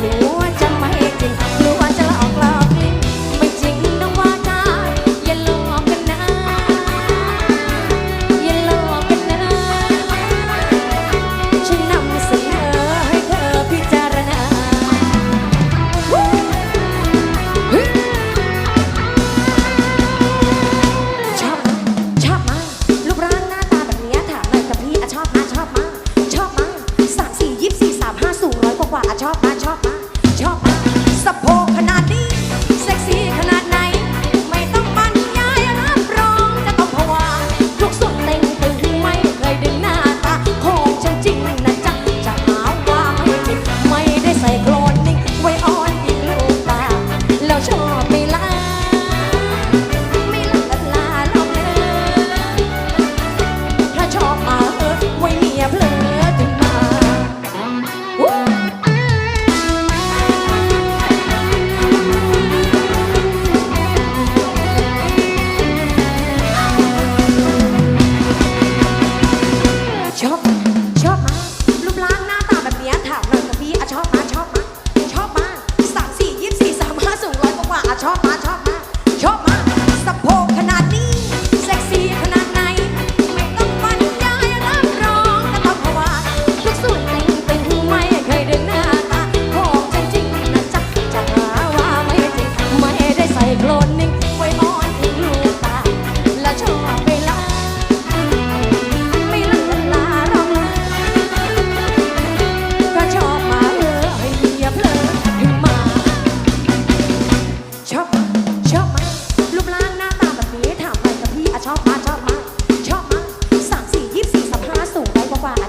me. chop my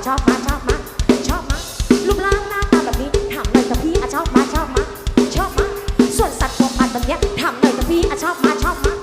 ชอบมาชอบมาชอบมารูปร่างหน้าตาแบบนี้ถามหน่อยกับพี่อะชอบมาชอบมาชอบมาส่วนสัตว์พวกพันแบบเนี้ยถามหน่อยกับพี่อะชอบมาชอบมา